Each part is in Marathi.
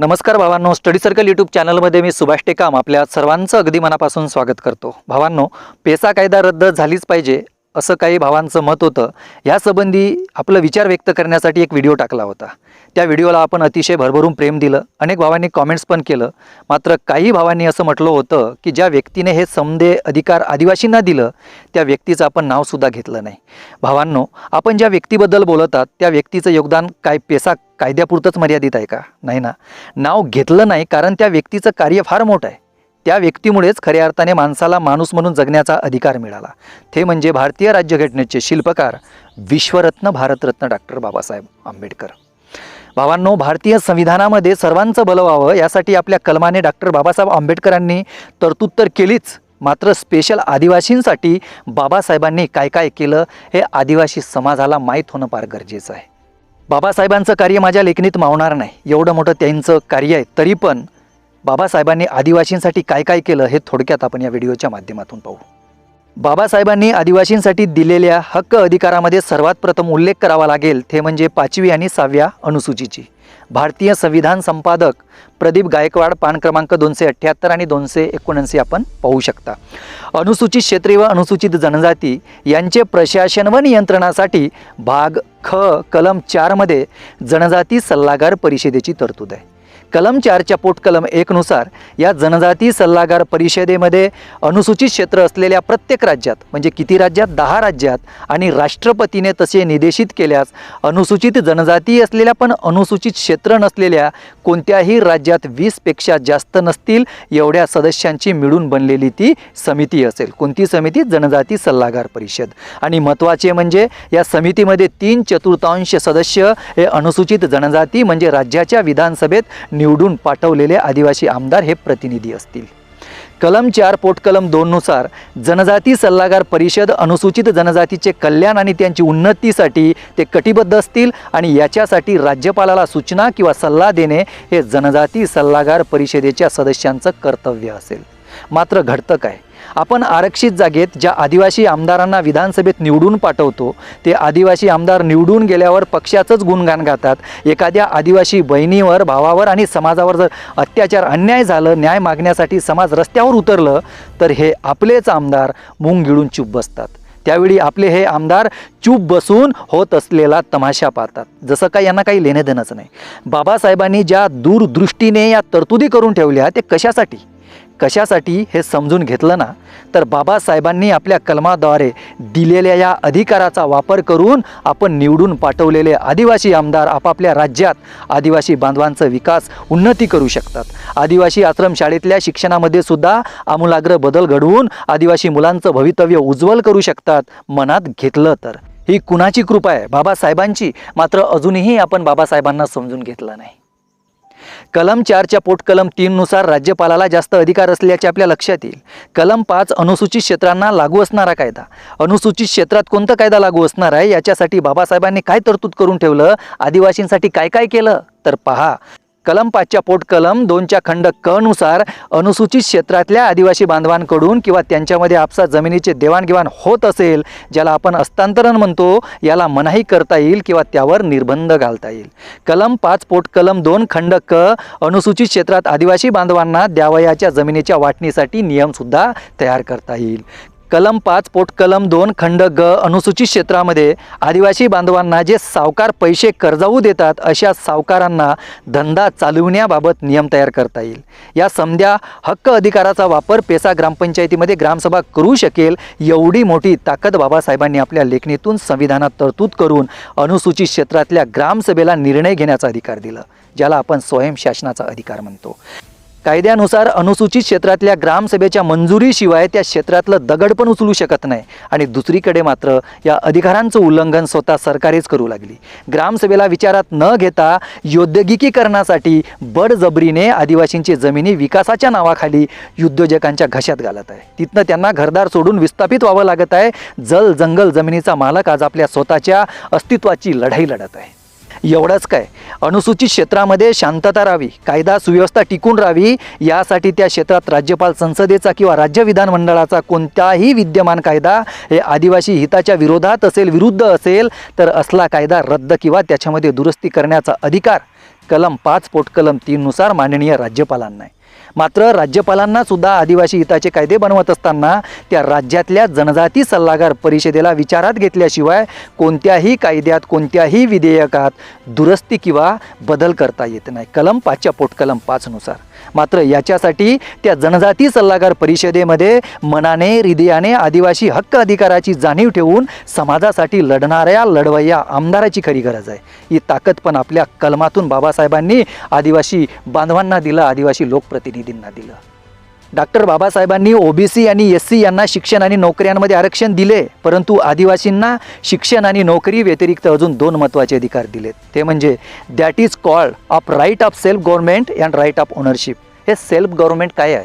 नमस्कार भावांनो स्टडी सर्कल यूट्यूब चॅनलमध्ये मी सुभाष टेकाम आपल्या सर्वांचं अगदी मनापासून स्वागत करतो. भावांनो पेसा कायदा रद्द झालीच पाहिजे असं काही भावांचं मत होतं. ह्यासंबंधी आपलं विचार व्यक्त करण्यासाठी एक व्हिडिओ टाकला होता. त्या व्हिडिओला आपण अतिशय भरभरून प्रेम दिलं. अनेक भावांनी कॉमेंट्स पण केलं. मात्र काही भावांनी असं म्हटलं होतं की ज्या व्यक्तीने हे समदे अधिकार आदिवासींना दिलं त्या व्यक्तीचं आपण नावसुद्धा घेतलं नाही. भावांनो आपण ज्या व्यक्तीबद्दल बोलतात त्या व्यक्तीचं योगदान काय पेसा कायद्यापुरतंच मर्यादित आहे का? नाही ना. नाव घेतलं नाही कारण त्या व्यक्तीचं कार्य फार मोठं आहे. त्या व्यक्तीमुळेच खऱ्या अर्थाने माणसाला माणूस म्हणून जगण्याचा अधिकार मिळाला. ते म्हणजे भारतीय राज्यघटनेचे शिल्पकार विश्वरत्न भारतरत्न डॉक्टर बाबासाहेब आंबेडकर. भावांनो भारतीय संविधानामध्ये सर्वांचं भलं व्हावं यासाठी आपल्या कलमाने डॉक्टर बाबासाहेब आंबेडकरांनी तरतूद तर केलीच मात्र स्पेशल आदिवासींसाठी बाबासाहेबांनी काय काय केलं हे आदिवासी समाजाला माहीत होणं फार गरजेचं आहे. बाबासाहेबांचं कार्य माझ्या लेखणीत मावणार नाही. एवढं मोठं त्यांचं कार्य आहे तरी पण बाबासाहेबांनी आदिवासींसाठी काय काय केलं हे थोडक्यात आपण या व्हिडिओच्या माध्यमातून पाहू. बाबासाहेबांनी आदिवासींसाठी दिलेल्या हक्क अधिकारामध्ये सर्वात प्रथम उल्लेख करावा लागेल ते म्हणजे पाचवी आणि सहाव्या अनुसूचीची. भारतीय संविधान संपादक प्रदीप गायकवाड पान क्रमांक दोनशे अठ्ठ्याहत्तर आणि दोनशे एकोणऐंशी आपण पाहू शकता. अनुसूचित क्षेत्रे व अनुसूचित जनजाती यांचे प्रशासन व नियंत्रणासाठी भाग ख कलम चारमध्ये जनजाती सल्लागार परिषदेची तरतूद आहे. कलम चारच्या पोटकलम एकनुसार या जनजाती सल्लागार परिषदेमध्ये अनुसूचित क्षेत्र असलेल्या प्रत्येक राज्यात म्हणजे किती राज्यात? दहा राज्यात. आणि राष्ट्रपतीने तसे निदेशित केल्यास अनुसूचित जनजाती असलेल्या पण अनुसूचित क्षेत्र नसलेल्या कोणत्याही राज्यात वीसपेक्षा जास्त नसतील एवढ्या सदस्यांची मिळून बनलेली ती समिती असेल. कोणती समिती? जनजाती सल्लागार परिषद. आणि महत्त्वाचे म्हणजे या समितीमध्ये तीन चतुर्थांश सदस्य हे अनुसूचित जनजाती म्हणजे राज्याच्या विधानसभेत निवडून पाठवलेले आदिवासी आमदार हे प्रतिनिधी असतील. कलम चार पोटकलम दोननुसार जनजाती सल्लागार परिषद अनुसूचित जनजातीचे कल्याण आणि त्यांची उन्नतीसाठी ते कटिबद्ध असतील आणि याच्यासाठी राज्यपालाला सूचना किंवा सल्ला देणे हे जनजाती सल्लागार परिषदेच्या सदस्यांचं कर्तव्य असेल. मात्र घडतं काय? आपण आरक्षित जागेत ज्या आदिवासी आमदारांना विधानसभेत निवडून पाठवतो ते आदिवासी आमदार निवडून गेल्यावर पक्षाचंच गुणगान गातात. एखाद्या आदिवासी बहिणीवर भावावर आणि समाजावर जर अत्याचार अन्याय झालं न्याय मागण्यासाठी समाज रस्त्यावर उतरलं तर हे आपलेच आमदार मुंग गिळून चूप बसतात. त्यावेळी आपले हे आमदार चूप बसून होत असलेला तमाशा पाहतात. जसं काय यांना काही लेणं देणंच नाही. बाबासाहेबांनी ज्या दूरदृष्टीने या तरतुदी करून ठेवल्या ते कशासाठी? कशासाठी हे समजून घेतलं ना तर बाबासाहेबांनी आपल्या कलमाद्वारे दिलेल्या या अधिकाराचा वापर करून आपण निवडून पाठवलेले आदिवासी आमदार आपापल्या राज्यात आदिवासी बांधवांचा विकास उन्नती करू शकतात. आदिवासी आश्रमशाळेतल्या शिक्षणामध्ये सुद्धा आमूलाग्र बदल घडवून आदिवासी मुलांचं भवितव्य उज्ज्वल करू शकतात मनात घेतलं तर. ही कुणाची कृपा आहे? बाबासाहेबांची? मात्र अजूनही आपण बाबासाहेबांना समजून घेतलं नाही. कलम चारच्या पोटकलम तीननुसार राज्यपालाला जास्त अधिकार असल्याचे आपल्या लक्षात येईल. कलम पाच अनुसूचित क्षेत्रांना लागू असणारा कायदा. अनुसूचित क्षेत्रात कोणता कायदा लागू असणार आहे? याच्यासाठी बाबासाहेबांनी काय तरतूद करून ठेवलं? आदिवासींसाठी काय काय केलं? तर पहा. कलम पाचच्या पोटकलम दोनच्या खंड क नुसार अनुसूचित क्षेत्रातल्या आदिवासी बांधवांकडून किंवा त्यांच्यामध्ये आपसा जमिनीचे देवाणघेवाण होत असेल ज्याला आपण हस्तांतरण म्हणतो याला मनाई करता येईल किंवा त्यावर निर्बंध घालता येईल. कलम पाच पोट कलम दोन खंड क अनुसूचित क्षेत्रात आदिवासी बांधवांना द्यावयाच्या जमिनीच्या वाटणीसाठी नियमसुद्धा तयार करता येईल. कलम पाच पोट कलम दोन खंड ग अनुसूचित क्षेत्रामध्ये आदिवासी बांधवांना जे सावकार पैसे कर्जाऊ देतात अशा सावकारांना धंदा चालविण्याबाबत नियम तयार करता येईल. या समध्या हक्क अधिकाराचा वापर पेसा ग्रामपंचायतीमध्ये ग्रामसभा करू शकेल एवढी मोठी ताकद बाबासाहेबांनी आपल्या लेखणीतून संविधानात तरतूद करून अनुसूचित क्षेत्रातल्या ग्रामसभेला निर्णय घेण्याचा अधिकार दिला ज्याला आपण स्वयंशासनाचा अधिकार म्हणतो. कायद्यानुसार अनुसूचित क्षेत्रातल्या ग्रामसभेच्या मंजुरीशिवाय त्या क्षेत्रातलं दगड पण उचलू शकत नाही. आणि दुसरीकडे मात्र या अधिकारांचं उल्लंघन स्वतः सरकारेच करू लागली. ग्रामसभेला विचारात न घेता औद्योगिकीकरणासाठी बडजबरीने आदिवासींची जमिनी विकासाच्या नावाखाली उद्योजकांच्या घशात घालत आहे. तिथनं त्यांना घरदार सोडून विस्थापित व्हावं लागत आहे. जल जंगल जमिनीचा मालक आज आपल्या स्वतःच्या अस्तित्वाची लढाई लढत आहे. एवढंच काय? अनुसूचित क्षेत्रामध्ये शांतता राहावी कायदा सुव्यवस्था टिकून राहावी यासाठी त्या क्षेत्रात राज्यपाल संसदेचा किंवा राज्य विधानमंडळाचा कोणताही विद्यमान कायदा हे आदिवासी हिताच्या विरोधात असेल विरुद्ध असेल तर असला कायदा रद्द किंवा त्याच्यामध्ये दुरुस्ती करण्याचा अधिकार कलम पाच पोटकलम तीननुसार माननीय राज्यपालांना आहे. मात्र राज्यपालांना सुद्धा आदिवासी हिताचे कायदे बनवत असताना त्या राज्यातल्या जनजाती सल्लागार परिषदेला विचारात घेतल्याशिवाय कोणत्याही कायद्यात कोणत्याही विधेयकात दुरुस्ती किंवा बदल करता येत नाही. कलम पाचच्या पोटकलम पाचनुसार. मात्र याच्यासाठी त्या जनजाती सल्लागार परिषदेमध्ये मनाने हृदयाने आदिवासी हक्क अधिकाराची जाणीव ठेवून समाजासाठी लढणाऱ्या लढवय्या आमदाराची खरी गरज आहे. ही ताकद पण आपल्या कलमातून बाबासाहेबांनी आदिवासी बांधवांना दिलं आदिवासी लोकप्रतिनिधींना दिलं. डॉक्टर बाबासाहेबांनी ओबीसी आणि एस सी यांना शिक्षण आणि नोकऱ्यांमध्ये आरक्षण दिले परंतु आदिवासींना शिक्षण आणि नोकरी व्यतिरिक्त अजून दोन महत्त्वाचे अधिकार दिलेत. ते म्हणजे that is called of right of self government and right of ownership हे सेल्फ गव्हर्नमेंट काय आहे?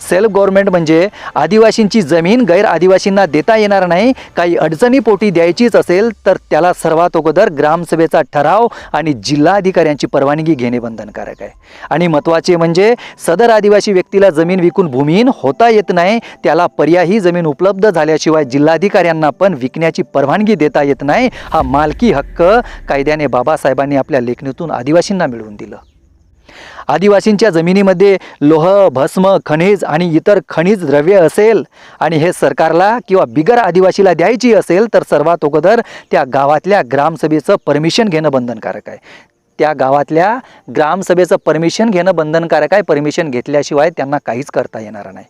सेल्फ गव्हर्नमेंट म्हणजे आदिवासींची जमीन गैर आदिवासींना देता येणार नाही काही अडचणीपोटी द्यायचीच असेल तर त्याला सर्वात अगोदर ग्रामसभेचा ठराव आणि जिल्हाधिकाऱ्यांची परवानगी घेणे बंधनकारक आहे. आणि महत्त्वाचे म्हणजे सदर आदिवासी व्यक्तीला जमीन विकून भूमिहीन होता येत नाही त्याला पर्यायी जमीन उपलब्ध झाल्याशिवाय जिल्हाधिकाऱ्यांना पण विकण्याची परवानगी देता येत नाही हा मालकी हक्क कायद्याने बाबासाहेबांनी आपल्या लेखणीतून आदिवासींना मिळवून दिलं. आदिवासींच्या जमिनीमध्ये लोह भस्म खनिज आणि इतर खनिज द्रव्य असेल आणि हे सरकारला किंवा बिगर आदिवासीला द्यायची असेल तर सर्वात अगोदर त्या गावातल्या ग्रामसभेचं परमिशन घेणं बंधनकारक आहे. त्या गावातल्या ग्रामसभेचं परमिशन घेणं बंधनकारक आहे. परमिशन घेतल्याशिवाय त्यांना काहीच करता येणार नाही.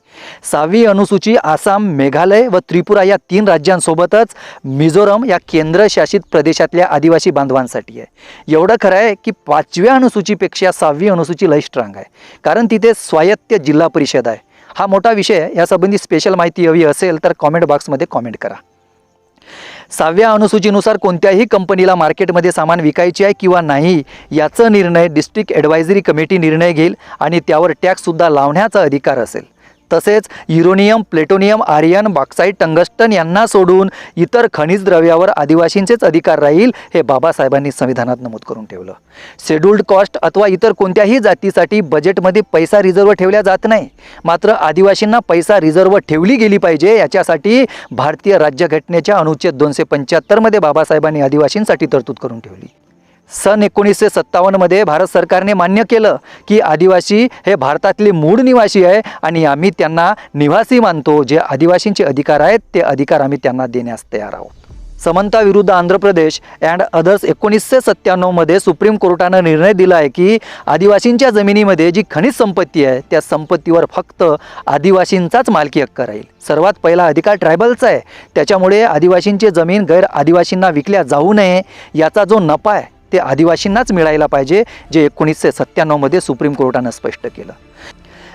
सहावी अनुसूची आसाम मेघालय व त्रिपुरा या तीन राज्यांसोबतच मिझोरम या केंद्रशासित प्रदेशातल्या आदिवासी बांधवांसाठी आहे. एवढं खरं आहे की पाचव्या अनुसूचीपेक्षा सहावी अनुसूची लय स्ट्रॉंग आहे. कारण तिथे स्वायत्त जिल्हा परिषद आहे. हा मोठा विषय आहे. यासंबंधी स्पेशल माहिती हवी असेल तर कॉमेंट बॉक्समध्ये कॉमेंट करा. सहाव्या अनुसूचीनुसार कोणत्याही कंपनीला मार्केटमध्ये सामान विकायचे आहे किंवा नाही याचा निर्णय डिस्ट्रिक्ट ॲडवायझरी कमिटी निर्णय घेईल आणि त्यावर टॅक्ससुद्धा लावण्याचा अधिकार असेल. तसेच uranium plutonium iron bauxite tungsten यांना सोडून इतर खनिज द्रव्यावर आदिवासींचेच अधिकार राहील हे बाबासाहेबांनी संविधानात नमूद करून ठेवलं. शेड्युल्ड कॉस्ट अथवा इतर कोणत्याही जातीसाठी बजेटमध्ये पैसा रिझर्व्ह ठेवल्या जात नाही. मात्र आदिवासींना पैसा रिझर्व्ह ठेवली गेली पाहिजे याच्यासाठी भारतीय राज्यघटनेच्या अनुच्छेद दोनशे पंच्याहत्तरमध्ये बाबासाहेबांनी आदिवासींसाठी तरतूद करून ठेवली. सन एकोणीसशे सत्तावन्नमध्ये भारत सरकारने मान्य केलं की आदिवासी हे भारतातले मूळ निवासी आहे आणि आम्ही त्यांना निवासी मानतो. जे आदिवासींचे अधिकार आहेत ते अधिकार आम्ही त्यांना देण्यास तयार आहोत. समंता विरुद्ध आंध्र प्रदेश अँड अदर्स एकोणीसशे सत्त्याण्णवमध्ये सुप्रीम कोर्टानं निर्णय दिला आहे की आदिवासींच्या जमिनीमध्ये जी खनिज संपत्ती आहे त्या संपत्तीवर फक्त आदिवासींचाच मालकी हक्क राहील. सर्वात पहिला अधिकार ट्रायबलचा आहे. त्याच्यामुळे आदिवासींची जमीन गैर आदिवासींना विकल्या जाऊ नये याचा जो नफा आहे ते आदिवासींनाच मिळायला पाहिजे जे एकोणीसशे सत्त्याण्णवमध्ये सुप्रीम कोर्टानं स्पष्ट केलं.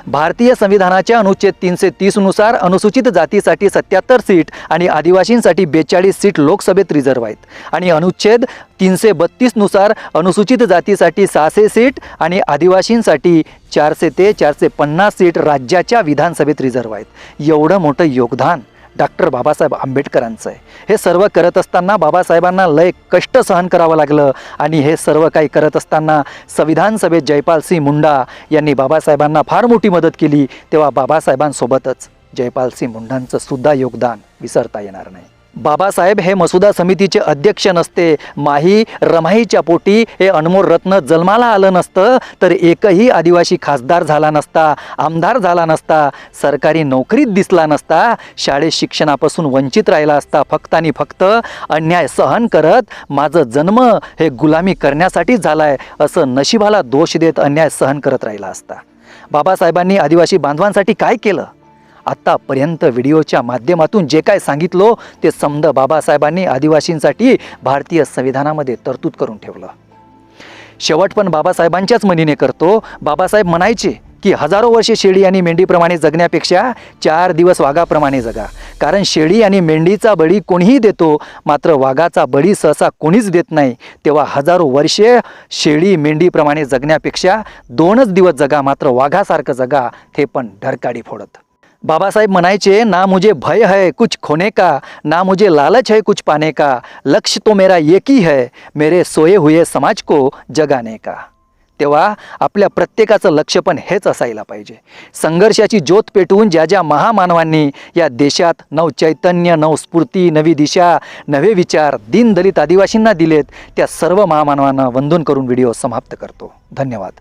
भारतीय संविधानाच्या अनुच्छेद तीनशे तीसनुसार अनुसूचित जातीसाठी सत्याहत्तर सीट आणि आदिवासींसाठी बेचाळीस सीट लोकसभेत रिझर्व्ह आहेत. आणि अनुच्छेद तीनशे बत्तीसनुसार अनुसूचित जातीसाठी सहाशे सीट आणि आदिवासींसाठी चारशे ते चारशे पन्नास सीट राज्याच्या विधानसभेत रिझर्व्ह आहेत. एवढं मोठं योगदान डॉक्टर बाबासाहेब आंबेडकरांचं आहे. हे सर्व करत असताना बाबासाहेबांना लय कष्ट सहन करावं लागलं आणि हे सर्व काही करत असताना संविधान सभेत जयपाल सिंह मुंडा यांनी बाबासाहेबांना फार मोठी मदत केली तेव्हा बाबासाहेबांसोबतच जयपाल सिंह मुंडांचं सुद्धा योगदान विसरता येणार नाही. बाबासाहेब हे मसुदा समितीचे अध्यक्ष नसते. माही रमाईच्या पोटी हे अनमोल रत्न जन्माला आलं नसतं तर एकही आदिवासी खासदार झाला नसता आमदार झाला नसता सरकारी नोकरीत दिसला नसता शाळेत शिक्षणापासून वंचित राहिला असता फक्त आणि फक्त अन्याय सहन करत माझं जन्म हे गुलामी करण्यासाठीच झाला आहे असं नशिबाला दोष देत अन्याय सहन करत राहिला असता. बाबासाहेबांनी आदिवासी बांधवांसाठी काय केलं? आत्तापर्यंत व्हिडिओच्या माध्यमातून जे काय सांगितलो ते समद बाबासाहेबांनी आदिवासींसाठी भारतीय संविधानामध्ये तरतूद करून ठेवलं. शेवट पण बाबासाहेबांच्याच मनीने करतो. बाबासाहेब म्हणायचे की हजारो वर्षे शेळी आणि मेंढीप्रमाणे जगण्यापेक्षा चार दिवस वाघाप्रमाणे जगा. कारण शेळी आणि मेंढीचा बळी कोणीही देतो मात्र वाघाचा बळी सहसा कोणीच देत नाही. तेव्हा हजारो वर्षे शेळी मेंढीप्रमाणे जगण्यापेक्षा दोनच दिवस जगा मात्र वाघासारखं जगा ते पण ढरकाडी फोडत. बाबासाहेब म्हणायचे ना मुझे भय है कुछ खोने का ना मुझे लालच है कुछ पाने का लक्ष्य तो मेरा एक ही है मेरे सोये हुए समाज को जगाने का. तेव्हा आपल्या प्रत्येकाचं लक्ष पण हेच असायला पाहिजे. संघर्षाची ज्योत पेटवून ज्या ज्या महामानवांनी या देशात नवचैतन्य नवस्फूर्ती नवी दिशा नवे विचार दीनदलित आदिवासींना दिलेत त्या सर्व महामानवांना वंदन करून व्हिडिओ समाप्त करतो. धन्यवाद.